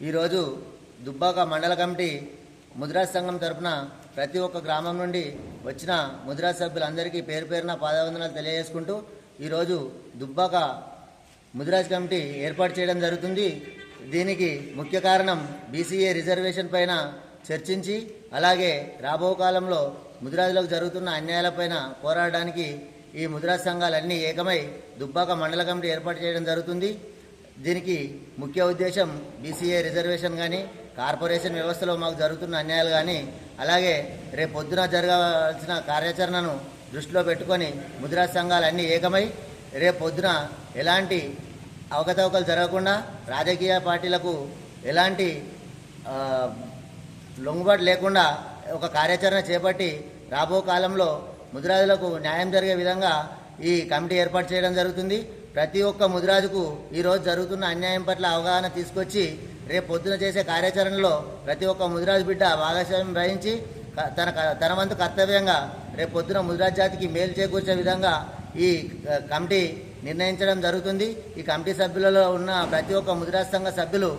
ఈరోజు దుబ్బాక మండల కమిటీ ముద్రా సంఘం తరపున ప్రతి ఒక్క గ్రామం నుండి వచ్చిన ముద్రా సభ్యులందరికీ పేరు పేరున పాదవందనాలు తెలియజేసుకుంటూ ఈరోజు దుబ్బాక ముద్రాజ్ కమిటీ ఏర్పాటు చేయడం జరుగుతుంది. దీనికి ముఖ్య కారణం బీసీఏ రిజర్వేషన్ పైన చర్చించి అలాగే రాబో కాలంలో ముద్రాజులకు జరుగుతున్న అన్యాయాలపైన పోరాడడానికి ఈ ముద్రాజ్ సంఘాలన్నీ ఏకమై దుబ్బాక మండల కమిటీ ఏర్పాటు చేయడం జరుగుతుంది. దీనికి ముఖ్య ఉద్దేశం బీసీఏ రిజర్వేషన్ కానీ కార్పొరేషన్ వ్యవస్థలో మాకు జరుగుతున్న అన్యాయాలు కానీ అలాగే రేపు పొద్దున జరగాల్సిన కార్యాచరణను దృష్టిలో పెట్టుకొని ముద్రా సంఘాలు అన్నీ ఏకమై రేపు పొద్దున ఎలాంటి అవకతవకలు జరగకుండా రాజకీయ పార్టీలకు ఎలాంటి లొంగుబాటు లేకుండా ఒక కార్యాచరణ చేపట్టి రాబో కాలంలో ముద్రాజులకు న్యాయం జరిగే విధంగా ఈ కమిటీ ఏర్పాటు చేయడం జరుగుతుంది. ప్రతి ఒక్క ముదిరాజుకు ఈరోజు జరుగుతున్న అన్యాయం పట్ల అవగాహన తీసుకొచ్చి రేపు పొద్దున చేసే కార్యాచరణలో ప్రతి ఒక్క ముదిరాజు బిడ్డ భాగస్వామ్యం వహించి క- తన క- తన వంతు కర్తవ్యంగా రేపు పొద్దున ముదిరాజ్ జాతికి మేలు చేకూర్చే విధంగా ఈ కమిటీ నిర్ణయించడం జరుగుతుంది. ఈ కమిటీ సభ్యులలో ఉన్న ప్రతి ఒక్క ముదిరాజ్ సంఘ సభ్యులు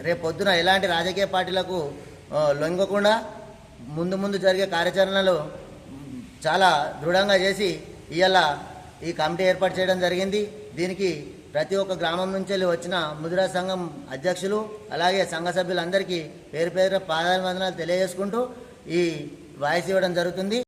రేపు పొద్దున ఎలాంటి రాజకీయ పార్టీలకు లొంగకుండా ముందు ముందు జరిగే కార్యాచరణలు చాలా దృఢంగా చేసి ఇవాళ ఈ కమిటీ ఏర్పాటు చేయడం జరిగింది. దీనికి ప్రతి ఒక్క గ్రామం నుంచి వెళ్ళి వచ్చిన ముదిరా సంఘం అధ్యక్షులు అలాగే సంఘ సభ్యులందరికీ పేరు పేరు పాదాభివందనాలు తెలియజేసుకుంటూ ఈ వాయిస్ ఇవ్వడం జరుగుతుంది.